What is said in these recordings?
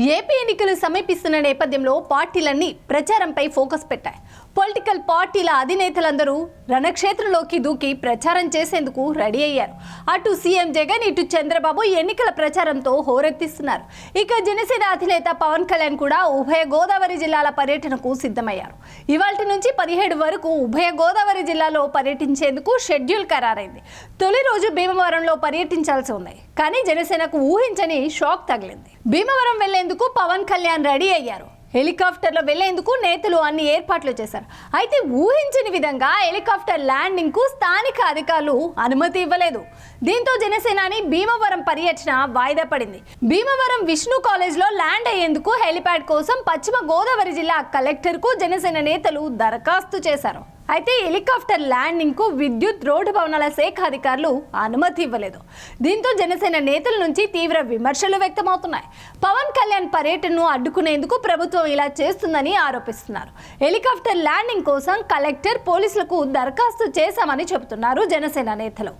AP ఎన్నికలు సమీపిస్తున్న నేపథ్యంలో పార్టీలన్నీ ప్రచారంపై ఫోకస్ పెట్టాయి. పొలిటికల్ పార్టీల అధినేతలందరూ రణక్షేత్రంలోకి దూకి ప్రచారం చేసేందుకు రెడీ అయ్యారు. అటు సీఎం జగన్ ఇటు చంద్రబాబు ఎన్నికల ప్రచారంతో హోరెత్తిస్తున్నారు. ఇక జనసేన అధినేత పవన్ కళ్యాణ్ కూడా ఉభయ గోదావరి జిల్లాల పర్యటనకు సిద్ధమయ్యారు. ఇవాటి నుంచి పదిహేడు వరకు ఉభయ గోదావరి జిల్లాలో పర్యటించేందుకు షెడ్యూల్ ఖరారైంది. తొలి రోజు భీమవరంలో పర్యటించాల్సి ఉంది. కానీ జనసేనకు ఊహించని షాక్ తగిలింది. భీమవరం వెళ్ళేందుకు పవన్ కళ్యాణ్ రెడీ అయ్యారు. హెలికాప్టర్లో వెళ్ళేందుకు నేతలు అన్ని ఏర్పాట్లు చేశారు. అయితే ఊహించని విధంగా హెలికాప్టర్ ల్యాండింగ్కు స్థానిక అధికారులు అనుమతి ఇవ్వలేదు. దీంతో జనసేనాని భీమవరం పర్యటన వాయిదా పడింది. భీమవరం విష్ణు కాలేజ్లో ల్యాండ్ అయ్యేందుకు హెలిప్యాడ్ కోసం పశ్చిమ గోదావరి జిల్లా కలెక్టర్కు జనసేన నేతలు దరఖాస్తు చేశారు. అయితే హెలికాప్టర్ ల్యాండింగ్కు విద్యుత్ రోడ్డు భవనాల శాఖ అధికారులు అనుమతి ఇవ్వలేదు. దీంతో జనసేన నేతల నుంచి తీవ్ర విమర్శలు వ్యక్తమవుతున్నాయి. పవన్ కళ్యాణ్ పర్యటనను అడ్డుకునేందుకు ప్రభుత్వం ఇలా చేస్తుందని ఆరోపిస్తున్నారు. హెలికాప్టర్ ల్యాండింగ్ కోసం కలెక్టర్ పోలీసులకు దరఖాస్తు చేశామని చెబుతున్నారు జనసేన నేతలు.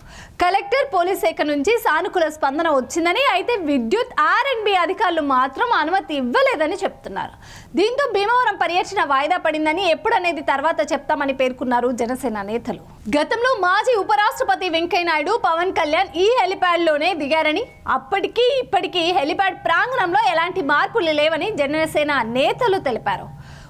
కలెక్టర్ పోలీస్ శాఖ నుంచి సానుకూల స్పందన వచ్చిందని అయితే విద్యుత్ ఆర్ అండ్ బి అధికారులు మాత్రం అనుమతి ఇవ్వలేదని చెప్తున్నారు దీంతో భీమవరం పర్యటన వాయిదా పడిందని ఎప్పుడనేది తర్వాత చెప్తామని పేర్కొన్నారు జనసేన నేతలు. గతంలో మాజీ ఉపరాష్ట్రపతి వెంకయ్యనాయుడు పవన్ కళ్యాణ్ ఈ హెలిప్యాడ్లోనే దిగారని అప్పటికీ ఇప్పటికీ హెలిప్యాడ్ ప్రాంగణంలో ఎలాంటి మార్పులు లేవని జనసేన నేతలు తెలిపారు.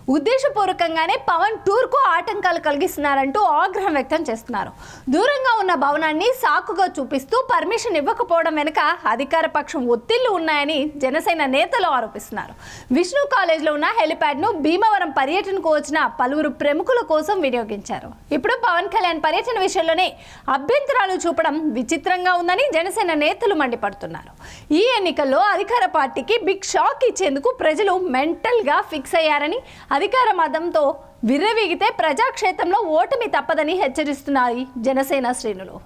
ఉద్దేశపూర్వకంగానే పవన్ టూర్కు ఆటంకాలు కలిగిస్తున్నారంటూ ఆగ్రహం వ్యక్తం చేస్తున్నారు. దూరంగా ఉన్న భవనాన్ని సాకుగా చూపిస్తూ పర్మిషన్ ఇవ్వకపోవడం వెనుక అధికార పక్షం ఒత్తిళ్ళు ఉన్నాయని జనసేన నేతలు ఆరోపిస్తున్నారు. విష్ణు కాలేజ్లో ఉన్న హెలిప్యాడ్ను భీమవరం పర్యటనకు వచ్చిన పలువురు ప్రముఖుల కోసం వినియోగించారు. ఇప్పుడు పవన్ కళ్యాణ్ పర్యటన విషయంలోనే అభ్యంతరాలు చూపడం విచిత్రంగా ఉందని జనసేన నేతలు మండిపడుతున్నారు. ఈ ఎన్నికల్లో అధికార పార్టీకి బిగ్ షాక్ ఇచ్చేందుకు ప్రజలు మెంటల్గా ఫిక్స్ అయ్యారని అధికార మతంతో విర్రవీగితే ప్రజాక్షేత్రంలో ఓటమి తప్పదని హెచ్చరిస్తున్నాయి జనసేన శ్రేణులు.